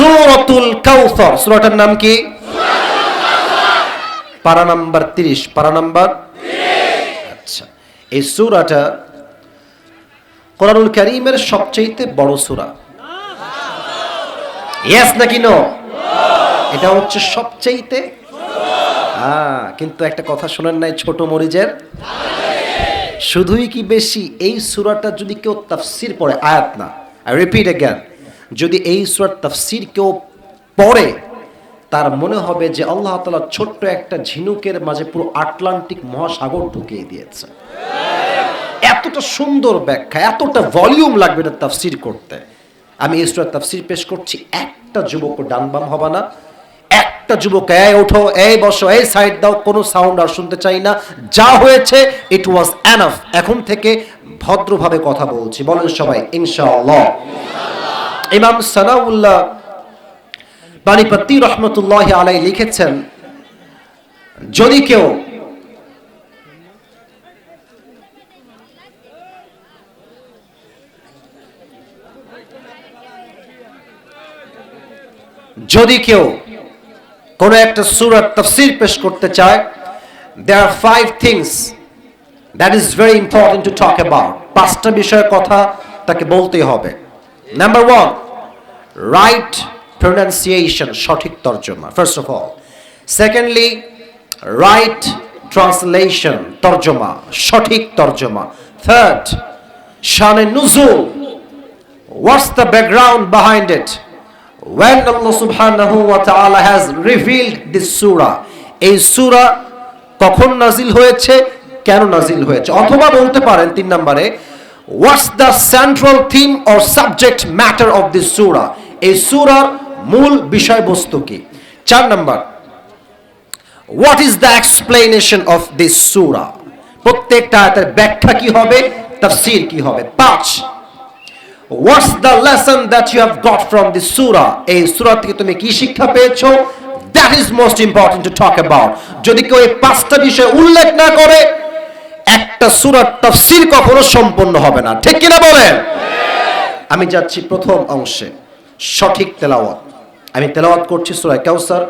সুরতুল কাউসর। সুরাটার নাম কি? পারা নাম্বার তিরিশ। পারা নাম্বার আচ্ছা এই সুরাটা কোরআনুল করিমের সবচেয়ে বড় সুরা। ইয়াস নাকি ন এটা হচ্ছে সবচেয়ে হ্যাঁ কিন্তু একটা কথা শোনেন নাই ছোট মরিচের। শুধুই কি বেশি? এই সুরাটা যদি কেউ তাফসির পড়ে, আয়াত না। আই রিপিট এগেন যদি এই সূরার তাফসির কেউ পড়ে, তার মনে হবে যে আল্লাহ তাআলা ছোট্ট একটা ঝিনুকের মাঝে পুরো আটলান্টিক মহাসাগর ঢুকিয়ে দিয়েছে। এতটা সুন্দর ব্যাখ্যা, এতটা ভলিউম লাগবে এটা তাফসির করতে। আমি এই সূরার তাফসির পেশ করছি, একটা যুবক ডান বাম হবে না। একটা যুবক, এই ওঠো, এই বসো, এই সাইড দাও, কোনো সাউন্ড আর শুনতে চাই না। যা হয়েছে ইট ওয়াজ এনাফ এখন থেকে ভদ্রভাবে কথা বলছি। বলেন সবাই, ইনশাআল্লাহ। ইমাম সানাউল্লাহ বাণীপতি রহমতুল্লাহ আলাই লিখেছেন, যদি কেউ যদি কেউ কোনো একটা সুরাত তফসির পেশ করতে চায় there are five things that is very important to talk about পাঁচটা বিষয়ের কথা তাকে বলতেই হবে। নাম্বার ওয়ান রাইট প্রনাউন্সিয়েশন সঠিক তর্জমা first of all secondly right translation তর্জমা সঠিক তর্জমা. থার্ড শানে নুজুল What's the background behind it? When Allah subhanahu wa ta'ala has revealed this surah, এই সূরা কখন নাজিল হয়েছে? কেন নাজিল হয়েছে? অথবা বলতে পারেন তিন নম্বরে what's the central theme or subject matter of this সূরা এই সূরার মূল বিষয়বস্তু কি? চার নম্বর what is the explanation of this সূরা প্রত্যেকটা আয়াতের ব্যাখ্যা কি হবে? তাফসীর কি হবে? পাঁচ what's the lesson that you have got from this সূরা এই সূরা থেকে তুমি কি শিক্ষা পেয়েছ? That is most important to talk about যদি কেউ এই পাঁচটা বিষয় উল্লেখ না করে একটা সূরার তাফসীর কখনো সম্পূর্ণ হবে না ঠিক কিনা বলেন আমি যাচ্ছি প্রথম অংশে সঠিক তেলাওয়াত আমি তেলাওয়াত করছি সূরা কাউসার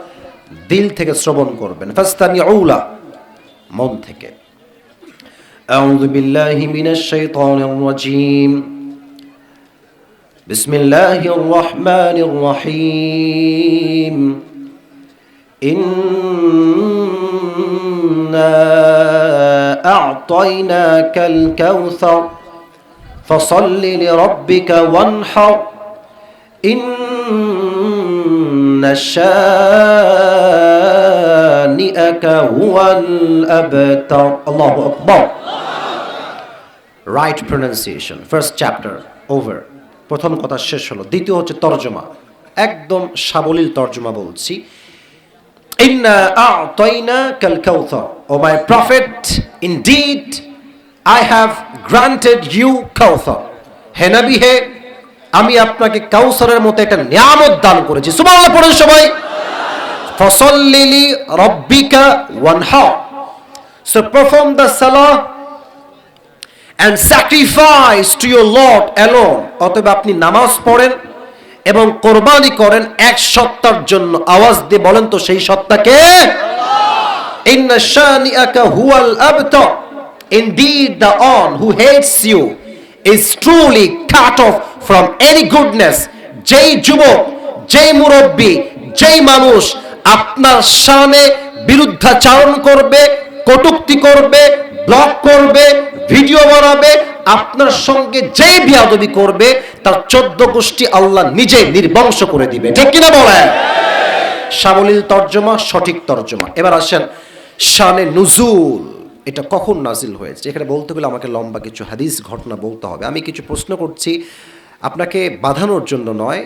দিল থেকে শ্রবণ করবেন ফাস্তামিউলা মন থেকে أعوذ بالله من الشيطان الرجيم بسم الله الرحمن الرحيم إنا أعطيناك الكوثر فصل لربك وانحر إن شانئك هو الأبتر الله أكبر Right pronunciation first chapter over প্রথম কথা শেষ হলো দ্বিতীয় হচ্ছে তর্জমা একদম সাবলীল তর্জমা বলছি O my prophet indeed I have granted you কাউসার হে নবী, হে, আমি আপনাকে কাউসারের মতো একটা নিয়ামত দান করেছি। সুবহানাল্লাহ, পড়েন সবাই। ফসল্লিলি রব্বিকা ওয়ানহার so perform the Salah and sacrifice to your lord alone অতএব আপনি নামাজ পড়েন এবং কোরবানি করেন এক সত্তার জন্য। আওয়াজ দিয়ে বলেন তো সেই সত্তাকে Indeed, the one who hates you is truly cut off from any goodness. যেই যুবক যেই মুরব্বী যেই মানুষ আপনার সামনে বিরুদ্ধাচারণ করবে কটুক্তি করবে ব্লক করবে ভিডিও বানাবে, আপনার সঙ্গে যে বিয়াদবি করবে, তার চোদ্দ গোষ্ঠী আল্লাহ নিজে নির্বংশ করে দিবে। ঠিক কিনা বলেন? সাবলীল তর্জমা, সঠিক তর্জমা। এবার আসেন, শানে নুজুল। এটা কখন নাজিল হয়েছে? এখানে বলতে গেলে আমাকে লম্বা কিছু হাদিস, ঘটনা বলতে হবে। আমি কিছু প্রশ্ন করছি, আপনাকে বাঁধানোর জন্য নয়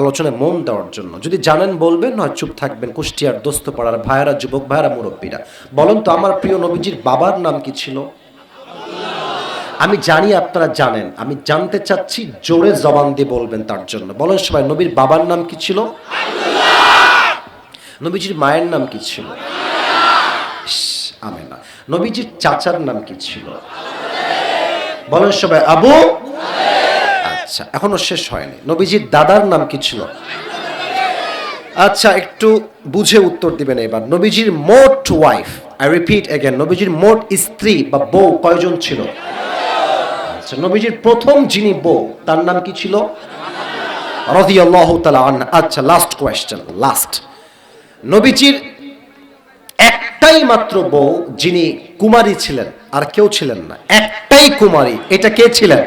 আলোচনায় মন দেওয়ার জন্য। যদি জানেন, বলবেন, নয়, চুপ থাকবেন, কুষ্টিয়ার দোস্ত পাড়ার ভাইয়েরা, যুবক ভাইয়েরা, মুরব্বীরা। বলেন তো, আমার প্রিয় নবীজির বাবার নাম কি ছিল? আমি জানি আপনারা জানেন। আমি জানতে চাচ্ছি, জোরে জবান দিয়ে বলবেন তার জন্য। বলেন সবাই, নবীর বাবার নাম কি ছিল? নবীজির মায়ের নাম কি ছিল? নবীজির চাচার নাম কি ছিল? বলেন সবাই, আবু আচ্ছা এখনও শেষ হয়নি। নবীজির দাদার নাম কি ছিল? আচ্ছা একটু বুঝে উত্তর দিবেন এবার। নবীজির মোট ওয়াইফ আই রিপিট এগেন নবীজির মোট স্ত্রী বা বউ কয়জন ছিল? আচ্ছা নবীজির প্রথম যিনি বউ, তার নাম কি ছিল? আচ্ছা লাস্ট কোয়েশ্চেন লাস্ট নবীজির একটাই মাত্র বউ যিনি কুমারী ছিলেন, আর কেউ ছিলেন না। একটাই কুমারী, এটা কে ছিলেন?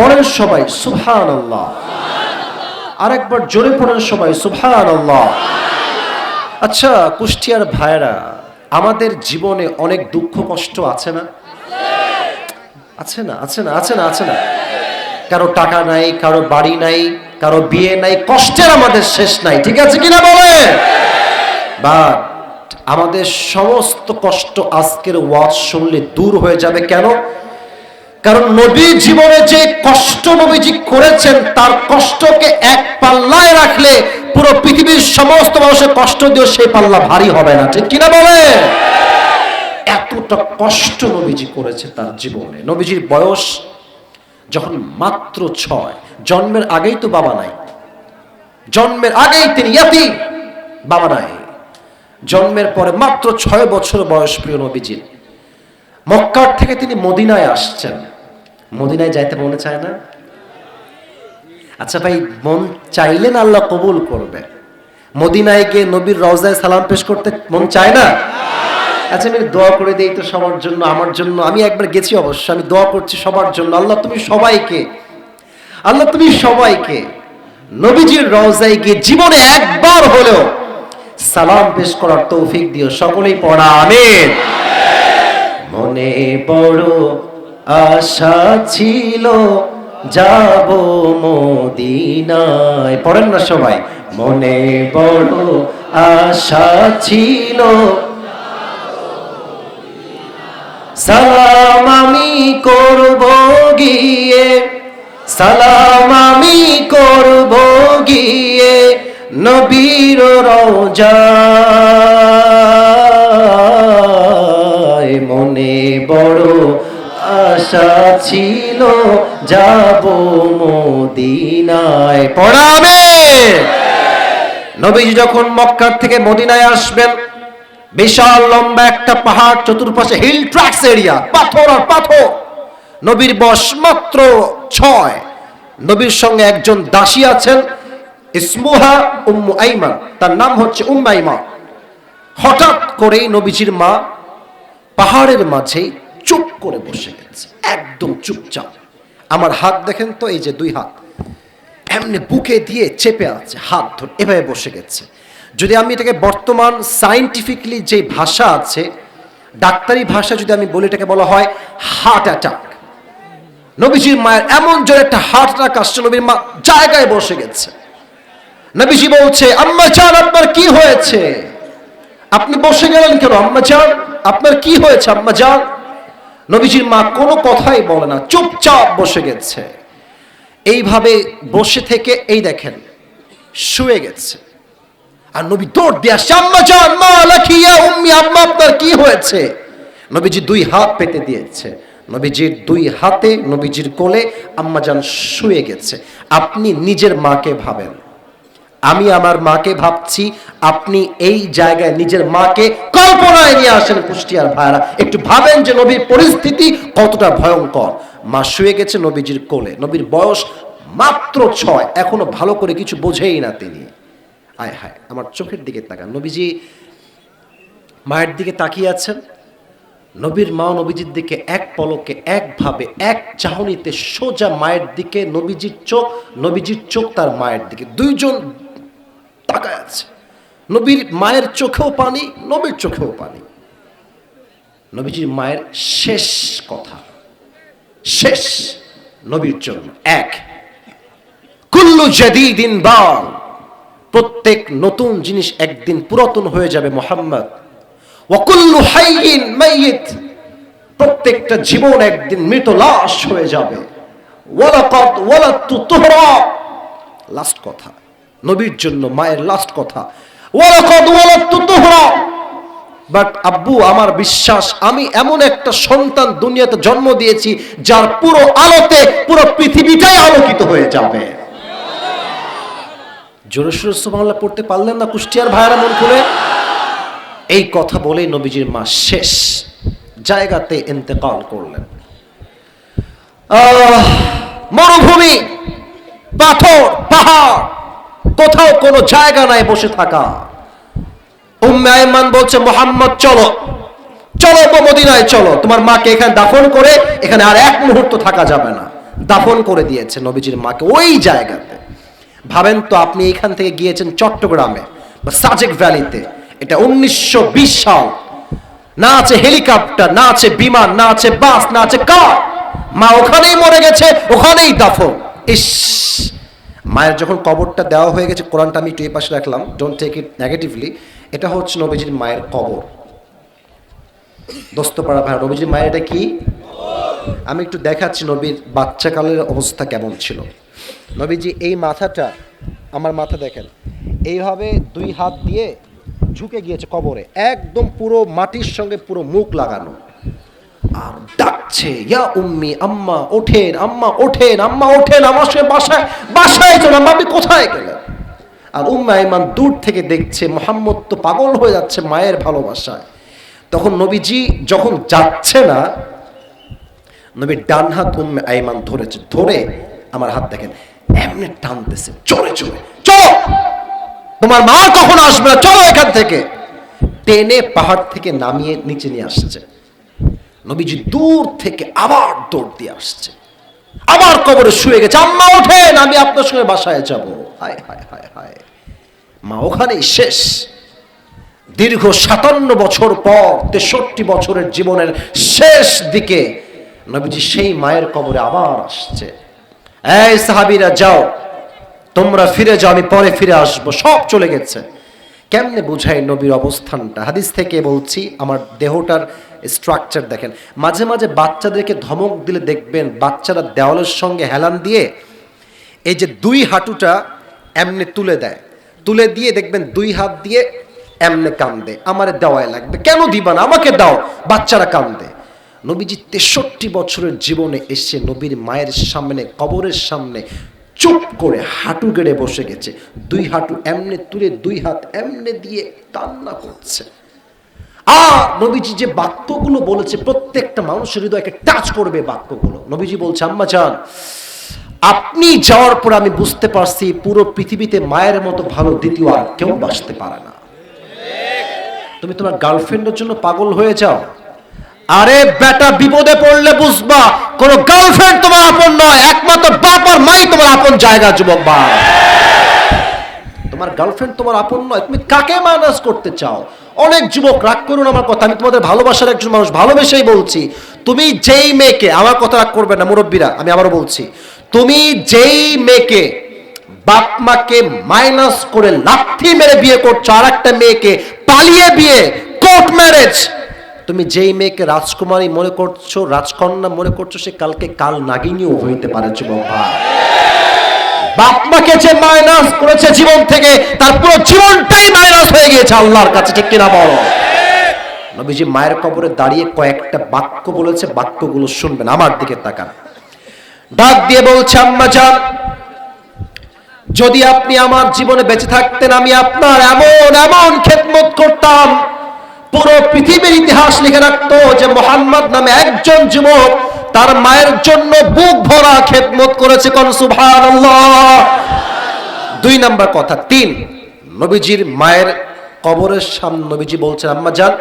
পড়েন সবাই সুবহানাল্লাহ। আরেকবার জোরে পড়েন সবাই সুবহানাল্লাহ। আচ্ছা কুষ্টিয়ার ভাইরা আমাদের জীবনে অনেক দুঃখ, কষ্ট আছে না? আছে না আছে না আছে না আছে না। কারও টাকা নাই, কারও বাড়ি নাই, কারও বিয়ে নাই, কষ্টের আমাদের শেষ নাই, ঠিক আছে কিনা বলে বাট আমাদের সমস্ত কষ্ট আজকের ওয়াজ শুনলে দূর হয়ে যাবে কেন? কারণ নবী জীবনে যে কষ্ট নবীজি করেছেন, তার কষ্টকে এক পাল্লায় রাখলে পুরো পৃথিবীর সমস্ত মানুষের কষ্ট দিয়ে সেই পাল্লা ভারী হবে না। ঠিক কিনা বলে এতটা কষ্ট নবীজি করেছে তার জীবনে। নবীজির বয়স যখন মাত্র ছয়, জন্মের আগেই তো বাবা নাই। জন্মের আগেই তিনি ইয়াতি, বাবা নাই। জন্মের পরে মাত্র ছয় বছর বয়স প্রিয় নবীজির। মক্কার থেকে তিনি মদিনায় আসছেন। মদিনায় যাইতে মনে চায় না? আচ্ছা ভাই, মন চাইলেন আল্লাহ কবুল করবে? মদিনায় গিয়ে নবীর রওজায় সালাম পেশ করতে মন চায় না? আচ্ছা আমি দোয়া করে দিই তো সবার জন্য, আমার জন্য। আমি একবার গেছি অবশ্য, আমি দোয়া করছি সবার জন্য। আল্লাহ, তুমি সবাইকে, আল্লাহ, তুমি সবাইকে নবীজির রওজায় গিয়ে জীবনে একবার হলেও সালাম পেশ করার তৌফিক দিও। সকলেই পড়া, আমিন। মনে বড় আশা ছিল যাব মদিনায়। পড়েন না সবাই। মনে বড় আশা ছিল সালাম আমি করব গিয়ে, সালাম আমি করব গিয়ে, নবীর রওজায় আশা ছিল যাব মদিনায়। পড়াবে নবীজি যখন মক্কার থেকে মদিনায় আসবেন, বিশাল লম্বা একটা পাহাড় চতুর্পাশে হিল ট্র্যাক্স এরিয়া পাথর আর পাথর। নবীর বয়স মাত্র ছয়। নবীর সঙ্গে একজন দাসী আছেন, ইসমুহা উম্মু আইমান তার নাম হচ্ছে উম্মাইমা হঠাৎ করেই নবীজির মা পাহাড়ের মাঝেই চুপ করে বসে গেছে, একদম চুপচাপ। আমার হাত দেখেন তো, এই যে দুই হাত। এমনি বুকে দিয়ে চেপে আছে, হাত ধরে এভাবে বসে গেছে। যদি আমি এটাকে বর্তমান সাইন্টিফিকলি যে ভাষা আছে, ডাক্তারি ভাষা যদি আমি বলি, এটাকে বলা হয় হার্ট অ্যাটাক নবীজির মায়ের এমন জোরে একটা হার্ট অ্যাটাক আসছে, নবীর মা জায়গায় বসে গেছে। নবীজি বলছে, আম্মা চান আপনার কি হয়েছে? আপনি বসে গেলেন কেন? আম্মা চান আপনার কি হয়েছে, আম্মা যান নবীজির মা কোনো কথাই বলে না, চুপচাপ বসে গেছে। এইভাবে বসে থেকে, এই দেখেন, শুয়ে গেছে। আর নবী দৌড় দিয়ে আসছে আম্মা মা লাখিয়া উম্মি, আম্মা, আপনার কি হয়েছে? নবীজি দুই হাত পেতে দিয়েছে। নবীজির দুই হাতে, নবীজির কোলে আম্মা যান শুয়ে গেছে। আপনি নিজের মাকে ভাবেন। আমি আমার মাকে ভাবছি, আপনি এই জায়গায় নিজের মাকে কল্পনায় নিয়ে আসেন কুষ্টিয়ার ভাইরা। একটু ভাবেন যে নবীর পরিস্থিতি কতটা ভয়ঙ্কর। মা শুয়ে গেছে নবীজির কোলে। নবীর বয়স মাত্র ছয়। এখনও ভালো করে কিছু বোঝেই না তিনি। আয় হায়, আমার চোখের দিকে তাকান। নবীজি মায়ের দিকে তাকিয়ে আছেন। নবীর মা নবীজির দিকে এক পলকে একভাবে এক চাহনিতে সোজা মায়ের দিকে, নবীজির চোখ নবীজির চোখ তার মায়ের দিকে। দুইজন তাকায় আছে। নবীর মায়ের চোখেও পানি, নবীর চোখেও পানি। নবীজির মায়ের শেষ কথা, শেষ নবীর জন্য এক। কুল্লু জাদিদিন বাল, প্রত্যেক নতুন জিনিস একদিন পুরাতন হয়ে যাবে মোহাম্মদ। ওয়াকুল্লু হাইয়িন মাইয়িত, প্রত্যেকটা জীবন একদিন মৃত লাশ হয়ে যাবে। ওয়ালাকাদ ওয়ালাতু তুহরা, লাস্ট কথা। নবীর জন্য মায়ের লাস্ট কথা। বাট আব্বু, আমার বিশ্বাস, আমি এমন একটা সন্তান দুনিয়াতে জন্ম দিয়েছি, যার পুরো আলোতে, পুরো পৃথিবীটাই আলোকিত হয়ে যাবে। জোরে সোরে পড়তে পারলেন না কুষ্টিয়ার ভাইয়ারা মন খুলে? এই কথা বলেই নবীজির মা শেষ জায়গাতে ইন্তেকাল করলেন। মরুভূমি, পাথর, পাহাড় কোথাও কোনো জায়গা নাই বসে থাকা। বলছে, মোহাম্মদ, চলো। চলো মদিনায়, চলো। তোমার মাকে এখানে দাফন করে, এখানে আর এক মুহূর্ত থাকা যাবে না। দাফন করে দিয়েছে নবীজির মাকে ওই জায়গাতে। ভাবেন তো আপনি এখান থেকে গিয়েছেন চট্টগ্রামে, বা সাজেক ভ্যালিতে। এটা উনিশশো বিশ সাল। না আছে হেলিকপ্টার, না আছে বিমান, না আছে বাস, না আছে কার। মা ওখানেই মরে গেছে, ওখানেই দাফন। ইস! মায়ের যখন কবরটা দেওয়া হয়ে গেছে, কোরআনটা আমি একটু এই পাশে রাখলাম ডোন্ট টেক ইট নেগেটিভলি এটা হচ্ছে নবীজির মায়ের কবর। দোস্তপাড়া ভাই, নবীজির মায়ের এটা কি? আমি একটু দেখাচ্ছি নবীর বাচ্চাকালের অবস্থা কেমন ছিল। নবীজি, এই মাথাটা, আমার মাথা দেখেন, এইভাবে দুই হাত দিয়ে ঝুঁকে গিয়েছে কবরে, একদম পুরো মাটির সঙ্গে পুরো মুখ লাগানো। আর ডাকছে, ইয়া উম্মি, আম্মা, ওঠেন আম্মা ওঠেন আম্মা, ওঠেন আমার সঙ্গে বাসায় বাসায় চলো, আম্মা, আপনি কোথায় গেলেন? আর উম্মা ইমান দূর থেকে দেখছে, মোহাম্মদ তো পাগল হয়ে যাচ্ছে মায়ের ভালোবাসায়। তখন নবীজি যখন যাচ্ছে না, নবীর ডান হাত উম্মে আইমান ধরেছে, ধরে আমার হাত দেখেন, এমনি টানতেছে চলে চলে চলো তোমার মা কখন আসবে না? চলো এখান থেকে! টেনে পাহাড় থেকে নামিয়ে নিচে নিয়ে আসছে। নবীজি দূর থেকে আবার দৌড় দিয়ে আসছে। আবার কবরে শুয়ে গেছে, আম্মা, ওঠেন, আমি আপনার সঙ্গে বাসায় যাব। হায় হায় হায় হায়। মা, ওখানেই শেষ। দীর্ঘ সাতান্ন বছর পর, তেষট্টি বছরের জীবনের শেষ দিকে নবীজি সেই মায়ের কবরে আবার আসছে। এই সাহাবিরা, যাও। তোমরা ফিরে যাও, আমি পরে ফিরে আসব। সব চলে গেছে। কেমনে বুঝাই নবীর অবস্থানটা? হাদিস থেকে বলছি, আমার দেহটার স্ট্রাকচার দেখেন। মাঝে মাঝে বাচ্চাদেরকে ধমক দিলে দেখবেন বাচ্চারা দেওয়ালের সঙ্গে হেলান দিয়ে এই যে দুই হাঁটুটা এমনি তুলে দেয়। তুলে দিয়ে দেখবেন দুই হাত দিয়ে এমনে কান্দে। আমারে দেওয়ায় লাগবে। কেন দিবা না? আমাকে দাও। বাচ্চারা কান্দে। নবীজি তেষট্টি বছরের জীবনে এসে নবীর মায়ের সামনে, কবরের সামনে চুপ করে হাঁটু গেড়ে বসে গেছে। দুই হাঁটু এমনে তুলে, দুই হাত এমনে দিয়ে কান্না করছে। আর নবীজি যে বাক্যগুলো বলেছে, প্রত্যেকটা মানুষের হৃদয়কে টাচ করবে বাক্যগুলো। নবীজি বলছে, আম্মা যান আপনি যাওয়ার পর আমি বুঝতে পারছি পুরো পৃথিবীতে মায়ের মতো ভালো দ্বিতীয় আর কেউ বাঁচতে পারে না। তুমি তোমার গার্লফ্রেন্ডের জন্য পাগল হয়ে যাও। আরে বেটা, বিপদে পড়লে বুঝবা, কোন গার্লফ্রেন্ড তোমার আপন নয়, একমাত্র বাপ আর মাই তোমার আপন জায়গা, যুবক বা তোমার গার্লফ্রেন্ড তোমার আপন নয়, তুমি কাকে ম্যানেজ করতে চাও? অনেক যুবক রাগ করুন আমার কথা, আমি তোমাদের ভালোবাসার একজন মানুষ, ভালোবেসেই বলছি, তুমি যেই মেয়েকে, আমার কথা রাগ করবে না, মুরব্বীরা, আমি আবারও বলছি, তুমি যেই মেয়েকে বাপ মাকে মাইনাস করে লাথি মেরে বিয়ে করছ, আর একটা মেয়েকে পালিয়ে বিয়ে কোর্ট ম্যারেজ তুমি যেই মেয়েকে রাজকুমারী মনে করছ, রাজকন্যা মনে করছ, সে কালকে কাল নাগিনীও হইতে পারে, যুবক ভাই। বাপ যে মাইনাস করেছে জীবন থেকে, তার পুরো জীবনটাই মাইনাস হয়ে গিয়েছে আল্লাহর কাছে, ঠিক কিনা বলো? নবীজি মায়ের কবরে দাঁড়িয়ে কয়েকটা বাক্য বলেছে, বাক্যগুলো শুনবেন, আমার দিকে তাকান। ডাক দিয়ে বলছে, আম্মা যান যদি আপনি আমার জীবনে বেঁচে থাকতেন, আমি আপনার এমন এমন খেদমত করতাম। পুরো পৃথিবীর ইতিহাস লিখে রাখতো যে, মোহাম্মদ নামে একজন যুবক তার মায়ের জন্য বুক ভরা খেদমত করেছে কোন? সুবহানাল্লাহ। দুই নাম্বার কথা, তিন, নবীজির মায়ের কবরের সামনে নবীজি বলছেন, আম্মা যান,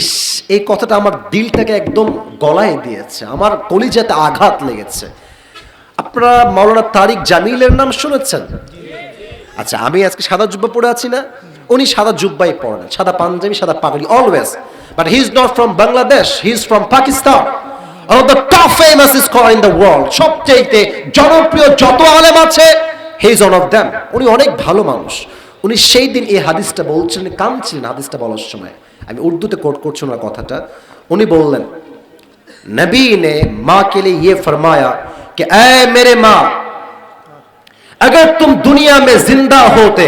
ইস, এই কথাটা আমার দিলটাকে একদম গলায় দিয়েছে, আমার কলিজাতে আঘাত লেগেছে। আপনারা মৌলানা তারিক জামিলের নাম শুনেছেন? আচ্ছা আমি আজকে সাদা জুব্বা পরে আছি না? উনি সাদা জুব্বাই পড়েন সাদা পাঞ্জাবি, সাদা পাগড়ি always but he is not from Bangladesh he is from Pakistan one of the top famous scholar in the world সবচেয়ে জনপ্রিয় যত আলেম আছে he is one of them উনি অনেক ভালো মানুষ উনি সেই দিন এই হাদিসটা বলছিলেন কাঁদছিলেন হাদিসটা বলার সময় আমি উর্দুতে কোট করছি ওনার কথাটা উনি বললেন नबी ने माँ के लिए ये फरमाया कि ऐ मेरे माँ अगर तुम दुनिया में जिंदा होते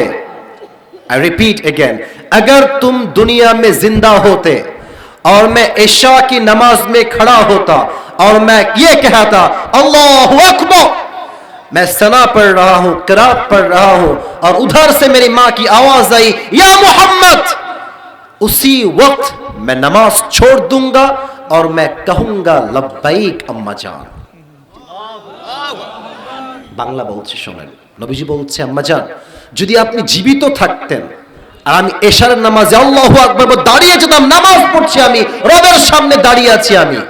आई रिपीट अगेन अगर तुम दुनिया में जिंदा होते और मैं ईशा की नमाज में खड़ा होता और मैं ये कहता अल्लाह अकबर मैं सना पढ़ रहा हूं किरात पढ़ रहा हूं और उधर से मेरी माँ की आवाज आई या मोहम्मद उसी वक्त मैं नमाज छोड़ दूंगा और मैं कहूंगा लब्बाइक अम्मा जान বাংলা বলছে শোনেন নবীজি বলছে আম্মা যান যদি আপনি জীবিত থাকতেন আর আমি এশারের নামাজে আল্লাহু আকবার দাঁড়িয়ে যেতাম, নামাজ পড়ছি আমি, রবের সামনে দাঁড়িয়ে আছি আমি।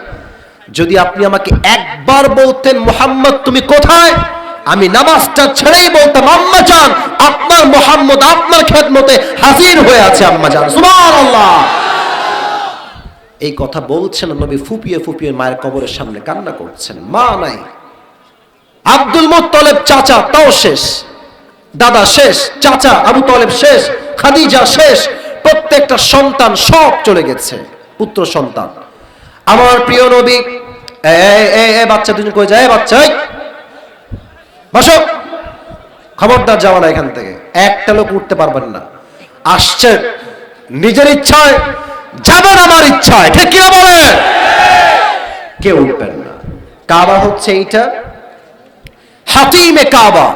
যদি আপনি আমাকে একবার বলতেন, মোহাম্মদ, তুমি কোথায়? আমি নামাজটা ছেড়েই বলতাম, আম্মা যান আপনার মোহাম্মদ, আপনার খেদমতে হাজির হয়ে আছে আম্মা যান সুবহানাল্লাহ। এই কথা বলছেন নবী, ফুপিয়ে ফুপিয়ে মায়ের কবরের সামনে কান্না করছেন। মা নাই। আব্দুল মুত্তলেব চাচা, তাও শেষ। দাদা শেষ, চাচা আবু তলেব শেষ। খাদিজা শেষ, প্রত্যেকটা সন্তান সব চলে গেছে, পুত্র সন্তান। আমার প্রিয় নবী বাচ্চা দুজন কই যায়? বাচ্চা। বসো। খবরদার যাওয়া না এখান থেকে। একটা লোক উঠতে পারবেন না। আসছে। নিজের ইচ্ছায়, যাবেন আমার ইচ্ছায়। ঠিক কিনা বলে? কেউ উঠবেন না। কাবা হচ্ছে এইটা। হাতিমে কাবা।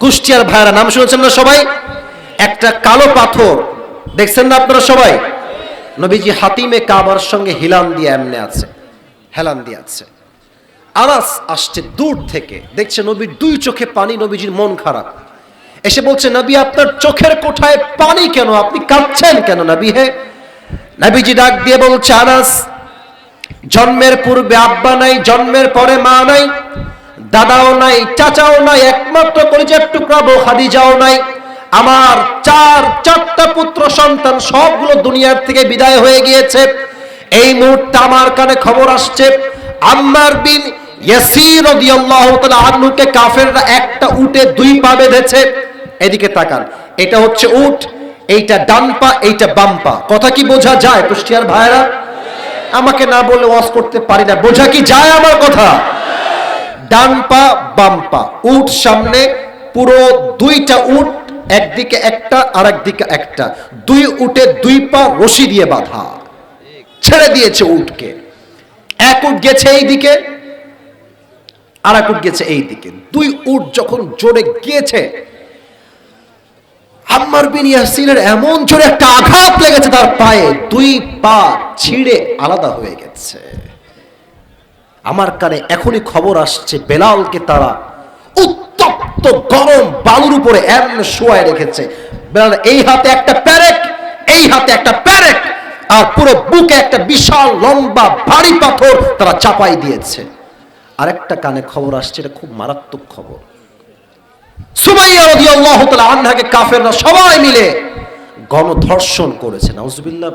কুষ্টিয়ার ভাইরা নাম শুনেছেন না সবাই? একটা কালো পাথর। দেখছেন না আপনারা সবাই? নবীজি হাতিমে কাবার সঙ্গে হিলান দিয়ে এমনে আছে, হেলান দিয়ে আছে। আনাস আসছে দূর থেকে। দেখছে নবীর দুই চোখে পানি, নবীজির মন খারাপ। এসে বলছে, নবী, আপনার চোখের কোঠায় পানি কেন? আপনি কাঁদছেন কেন নবী, হে? নবীজি ডাক দিয়ে বলছে, আনাস, জন্মের পূর্বে আব্বা নাই, জন্মের পরে মা নাই, দাদাও নাই, চাচাও নাই, একমাত্র কলিজার টুকরা বউ খাদিজাও নাই আমার চার, চারটা পুত্র, সন্তান সবগুলো দুনিয়ার থেকে বিদায় হয়ে গিয়েছে। এই মুহূর্তে আমার কানে খবর আসছে, আম্মার বিন ইয়াসির রাদিয়াল্লাহু তাআলা আনহুকে কাফেররা একটা উটে দুই পা বেঁধেছে। এদিকে তাকান, এটা হচ্ছে উট, এইটা ডান পা, এইটা বাম পা। কথা কি বোঝা যায় কুষ্টিয়ার ভাইরা আমাকে না বলে ওয়াজ করতে পারি না। বোঝা কি যায় আমার কথা? ডান পা, বাম পা। উট সামনে, পুরো দুইটা উট একদিকে একটা আর একদিকে একটা। দুই উটে দুই পা রশি দিয়ে বাঁধা। ছেড়ে দিয়েছে উটকে। এক উট গেছে এই দিকে আর এক উট গেছে এই দিকে। দুই উট যখন জোরে গিয়েছে, আম্মার বিন ইয়াসিনের এমন জোরে একটা আঘাত লেগেছে তার পায়ে। দুই পা ছিঁড়ে আলাদা হয়ে গেছে। আমার কানে এখনই খবর আসছে, বেলালকে তারা উত্তপ্ত গরম বালুর উপরে এমন শোয়ায় রেখেছে। এই হাতে একটা প্যারেক, এই হাতে একটা প্যারেক, আর পুরো বুকে একটা বিশাল লম্বা ভারী পাথর তারা চাপাই দিয়েছে। আরেকটা কানে খবর আসছে, এটা খুব মারাত্মক খবর। সুমাইয়া রাদিয়াল্লাহু তাআলা আনহাকে কাফেররা সবাই মিলে গণধর্ষণ করেছে। নাউজুবিল্লাহ।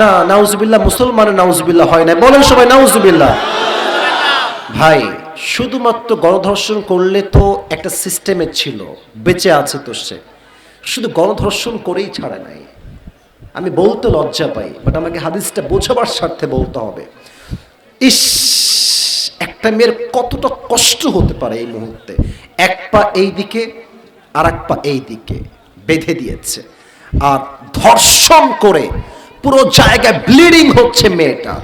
না, নাউজুবিল্লাহ, মুসলমানের নাউজুবিল্লাহ হয় না বলেন সবাই, নাউজুবিল্লাহ। ভাই শুধুমাত্র গণধর্ষণ করলে তো একটা সিস্টেমে ছিল, বেঁচে আছে তো সে। শুধু গণধর্ষণ করেই ছাড়ে নাই। আমি বলতে লজ্জা পাই বাট আমাকে হাদিসটা বোঝাবার স্বার্থে বলতে হবে। ইস, একটা মেয়ের কতটা কষ্ট হতে পারে এই মুহূর্তে। এক পা এই দিকে আর এক পা এই দিকে বেঁধে দিয়েছে। আর ধর্ষণ করে পুরো জায়গায় ব্লিডিং হচ্ছে মেয়েটা।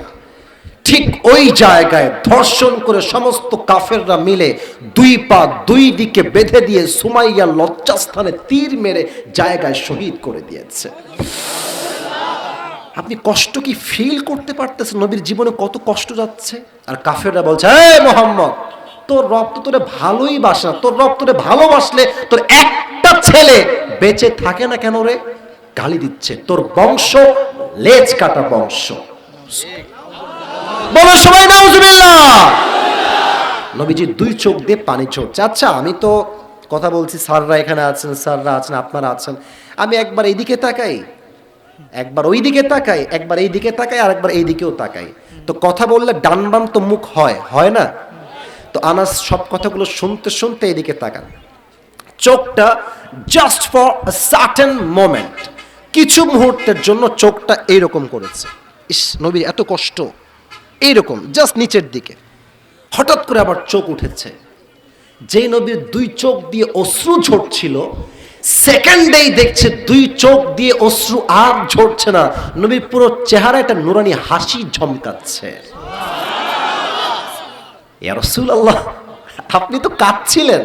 ঠিক ওই জায়গায় ধর্ষণ করে সমস্ত কাফেররা মিলে দুই পা দুই দিকে বেঁধে দিয়ে সুমাইয়ার লজ্জাস্থানে তীর মেরে জায়গায় শহীদ করে দিয়েছে। আপনি কষ্ট কি ফিল করতে পারতেছেন? নবীর জীবনে কত কষ্ট যাচ্ছে? আর কাফেররা বলছে, এই মোহাম্মদ, তোর রব তো তোরে ভালোই বাসে না। তোর রব তোরে ভালোবাসলে তোর একটা ছেলে বেঁচে থাকে না কেন রে? গালি দিচ্ছে। তোর বংশ লেজ কাটা বংশ। বলো সবাই, নাউজুবিল্লাহ। নবীজি দুই চোখ দিয়ে পানি ঝরছে আচ্ছা আমি তো কথা বলছি, স্যাররা এখানে আছেন, স্যাররা আছেন, আপনারা আছেন। আমি একবার এইদিকে তাকাই, একবার ওই দিকে তাকাই, একবার এই দিকে তাকাই, আর একবার এই দিকেও তাকাই। তো কথা বললে ডান বাম তো মুখ হয় হয় না? তো আনাস, সব কথাগুলো শুনতে শুনতে এদিকে তাকান। চোখটা জাস্ট ফর সার্টেন মোমেন্ট কিছু মুহূর্তের জন্য চোখটা এইরকম করেছে। ইস, নবীর এত কষ্ট। এইরকম জাস্ট নিচের দিকে। হঠাৎ করে আবার চোখ উঠেছে। যে নবীর দুই চোখ দিয়ে অশ্রু ঝরছিল সেকেন্ডেই দেখছে দুই চোখ দিয়ে অশ্রু আর ঝরছে না। নবীর পুরো চেহারা একটা নুরানি হাসি ঝমকাচ্ছে। আপনি তো কাঁদছিলেন।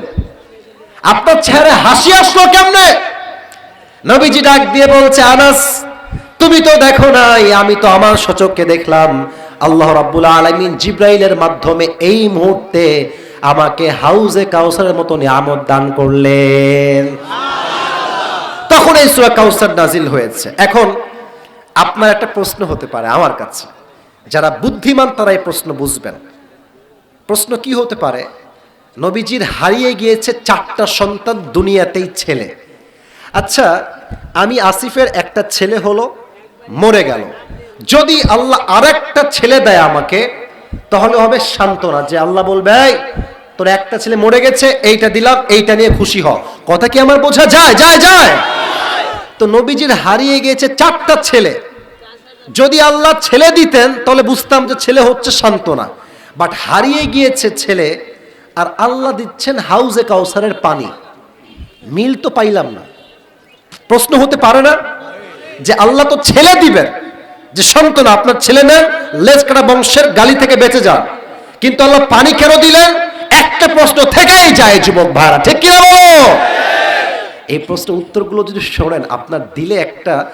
আপনার চেহারে হাসি আসলো কেমনে? নবীজি ডাক দিয়ে বলছে, আনাস, তুমি তো দেখো নাই, আমি তো আমার সচককে দেখলাম। আল্লাহ রাব্বুল আলামিন জিব্রাইলের মাধ্যমে এই মুহূর্তে আমাকে হাউজে কাউসারের মতো নিয়ামত দান করলেন। তখন এই সূরা কাউসার নাজিল হয়েছে। এখন আপনার একটা প্রশ্ন হতে পারে আমার কাছে। যারা বুদ্ধিমান তারা এই প্রশ্ন বুঝবেন। প্রশ্ন কি হতে পারে? নবীজির হারিয়ে গিয়েছে চারটা সন্তান দুনিয়াতেই ছেলে। আচ্ছা আমি আসিফের একটা ছেলে হলো, মরে গেল। যদি আল্লাহ আরেকটা ছেলে দেয় আমাকে, তাহলে হবে সান্ত্বনা, যে আল্লাহ বলবে তোর একটা ছেলে মরে গেছে, এইটা দিলাম, এইটা নিয়ে খুশি হ। কথা কি আমার বোঝা যায়? যায় যায়। তো নবীজির হারিয়ে গিয়েছে চারটা ছেলে। যদি আল্লাহ ছেলে দিতেন, তাহলে বুঝতাম যে ছেলে হচ্ছে সান্ত্বনা। বাট হারিয়ে গিয়েছে ছেলে, আর আল্লাহ দিচ্ছেন হাউজে কাউসারের পানি। মিল তো পাইলাম না। প্রশ্ন হতে পারে না যে আল্লাহ তো ছেলে দিবেন। যে সন্তান আপনার ছেলে নেন লেজ কাটা বংশের গালি থেকে বেঁচে যান। কিন্তু আল্লাহ পানি কেন দিলেন? একটা প্রশ্ন থেকেই যায় যুবক ভাড়া ঠিক কিনা বলো? এই প্রশ্নের উত্তরগুলো যদি শোনেন, আপনার দিলে একটা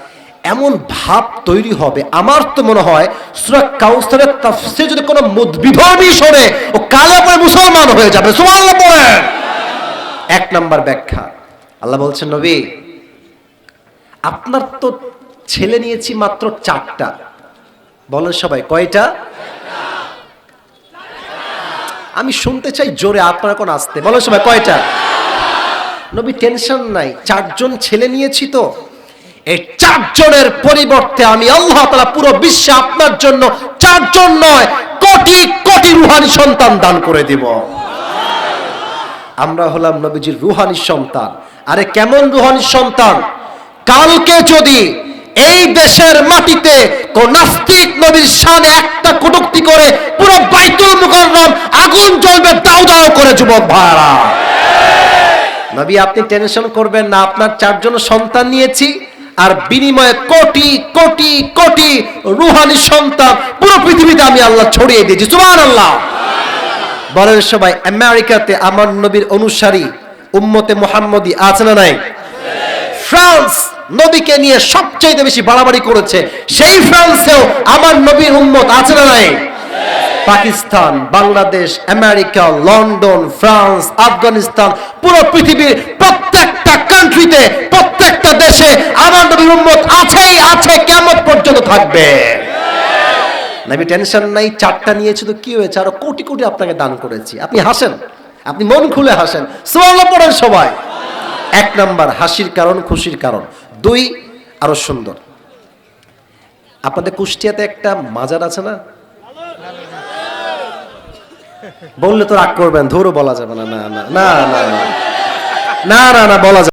এমন ভাব তৈরি হবে। আমার তো মনে হয় সুরা কাউসারের তাফসীর যদি কোনো মুদবিধর্মী শোনে, ও কালে পরে মুসলমান হয়ে যাবে। সুবহানাল্লাহ পড়েন। এক নাম্বার ব্যাখ্যা। আল্লাহ বলছেন, নবী, আপনার তো ছেলে নিয়েছি মাত্র চারটা। বলেন সবাই, কয়টা? আমি শুনতে চাই জোরে, আপনারা কোন আসতে। বলেন সবাই, কয়টা? নবী টেনশন নাই। চারজন ছেলে নিয়েছি তো। এই চারজনের পরিবর্তে আমি আল্লাহ তাআলা পুরো বিশ্বে আপনার জন্য চারজন নয়, কোটি কোটি রুহানি সন্তান দান করে দিব। আমরা হলাম নবীজির রুহানি সন্তান। আরে কেমন রুহানি সন্তান? কালকে যদি এই দেশের মাটিতে নাস্তিক নবীর শানে একটা কটুক্তি করে পুরো বাইতুল মুকাররম আগুন জ্বলবে, দাও দাও করে যুবক ভাড়া নবী, আপনি টেনশন করবেন না, আপনার চারজন সন্তান নিয়েছি, আর বিনিময়ে কোটি কোটি কোটি রুহানি সন্তান পুরো পৃথিবীতে আমি আল্লাহ ছড়িয়ে দিয়েছি। সুবহানাল্লাহ। বলেন সবাই, আমেরিকাতে আমার নবীর অনুসারী উম্মতে মোহাম্মদী আছে না নাই? ফ্রান্স। নবীকে নিয়ে সবচেয়ে বেশি বাড়াবাড়ি করেছে। সেই ফ্রান্সেও আমার নবীর উম্মত আছে না নাই? Pakistan, Bangladesh, America, London, France, Afghanistan, পুরো পৃথিবীর প্রত্যেকটা কান্ট্রিতে প্রত্যেকটা দেশে আমার নবীর উম্মত আছেই, আছে, কেমন পর্যন্ত থাকবে? নবী টেনশন নাই, চারটা নিয়েছি তো কি হয়েছে? আরও কোটি কোটি আপনাকে দান করেছি। আপনি হাসেন? আপনি মন খুলে হাসেন। সুবহানাল্লাহ পড়েন সবাই। এক নাম্বার, হাসির কারণ, খুশির কারণ। দুই, আরও সুন্দর। আপনাদের কুষ্টিয়াতে একটা মাজার আছে না? বললে তো রাগ করবেন, ধরো বলা যাবে না না না না না না না বলা যাবে